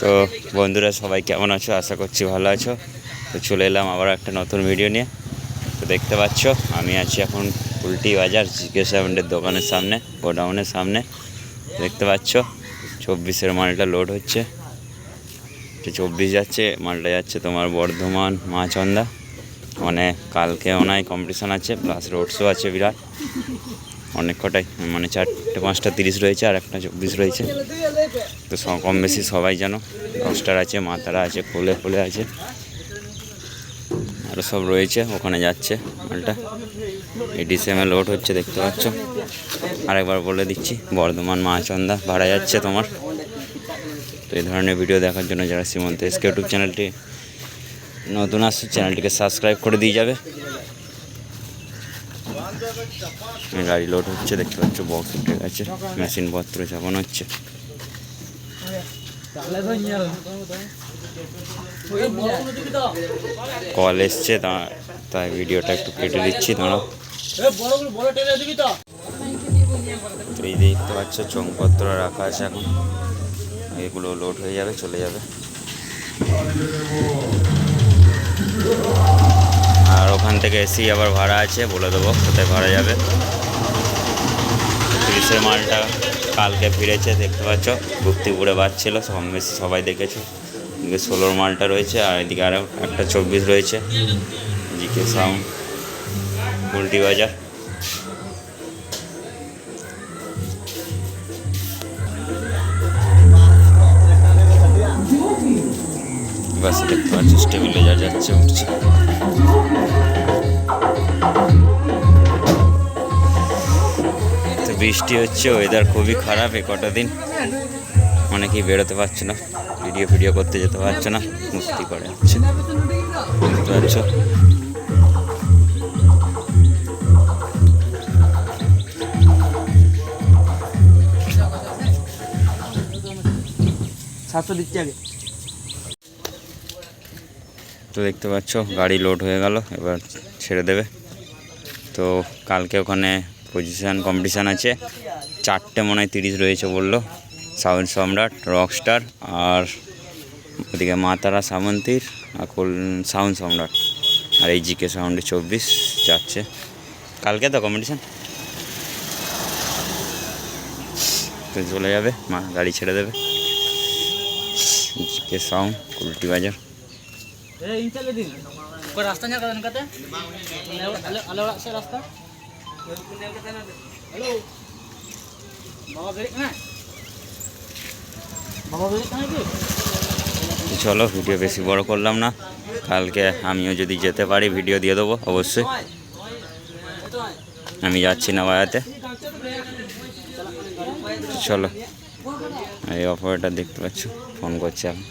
তো বন্ধুরা, সবাই কেমন আছো? আশা করছি ভালো আছো। তো চলে এলাম আবার একটা নতুন ভিডিও নিয়ে। তো দেখতে পাচ্ছ, আমি আছি এখন উল্টি বাজার জিকে সেভেন্টের দোকানের সামনে, গোডাউনের সামনে। দেখতে পাচ্ছ, চব্বিশের মালটা লোড হচ্ছে। তো চব্বিশ যাচ্ছে, মালটা যাচ্ছে তোমার বর্ধমান মাচন্দা মানে কালকে ওনায় কম্পিটিশান আছে প্লাস রোড শো আছে বিরাট। অনেক কটাই মানে চারটে পাঁচটা তিরিশ রয়েছে আর একটা চব্বিশ রয়েছে। তো কম বেশি সবাই জানো, দশটার আছে মাতারা আছে ফুলে ফুলে আছে। আরও সব রয়েছে, ওখানে যাচ্ছে মালটা। এই ডিসেমে লোড হচ্ছে, দেখতে পাচ্ছ। আরেকবার বলে দিচ্ছি, বর্ধমান মাচন্দা ভাড়া যাচ্ছে তোমার। তো এই ধরনের ভিডিও দেখার জন্য যারা শ্রীমন্ত এসকে ইউটিউব চ্যানেলটি নতুন আসছে, চ্যানেলটিকে সাবস্ক্রাইব করে দিয়ে যাবে। গাড়ি লোড হচ্ছে, দেখতে পাচ্ছ বক্স উঠে গেছে, মেশিনপত্র চাপানো হচ্ছে। কল এসছে তাই ভিডিওটা একটু কেটে দিচ্ছি, দাঁড়াও। এই দেখতে পাচ্ছ চোংপত্র রাখা আছে এখন। এগুলো লোড হয়ে যাবে, চলে যাবে। ওখান থেকে এসি আবার ভাড়া আছে, বলে দেবো কোথায় ভাড়া যাবে। তিরিশের মালটা কালকে ফিরেছে, দেখতে পাচ্ছ, ভক্তিপুরে বাজছিল কম বেশি সবাই দেখেছ। এদিকে ষোলোর মালটা রয়েছে, আর এদিকে আরও একটা চব্বিশ রয়েছে। জিকে সাউন্ড উল্টি বাজার। বাস দেখতে পাচ্ছ, স্টেবিলাইজার যাচ্ছে, উঠছে। বৃষ্টি হচ্ছে ওয়েদার খুবই খারাপ এ কটা দিন। অনেকেই বেরোতে পারছে না ভিডিও ভিডিও করতে যেতে পারছে না মুক্তি করে হচ্ছে। সাতশো দিচ্ছি আগে। তো দেখতে পাচ্ছ গাড়ি লোড হয়ে গেল এবার ছেড়ে দেবে। তো কালকে ওখানে পজিশান কম্পিটিশান আছে চারটে মনে হয় তিরিশ রয়েছে বলল সাউন্ড সম্রাট রকস্টার আর ওদিকে মাতারা সামন্তীর আর সাউন্ড সম্রাট আর এই জিকে সাউন্ডে চব্বিশ যাচ্ছে কালকে তো কম্পিটিশান তো চলে যাবে মা গাড়ি ছেড়ে দেবে জিকে সাউন্ড কুলটি বাজার রাস্তা রাস্তা চলো ভিডিও বেশি বড় করলাম না। কালকে আমিও যদি যেতে পারি ভিডিও দিয়ে দেবো অবশ্যই। আমি যাচ্ছি না বাড়াতে। চলো। এই অপারেটার দেখতে পাচ্ছ ফোন করছি আমি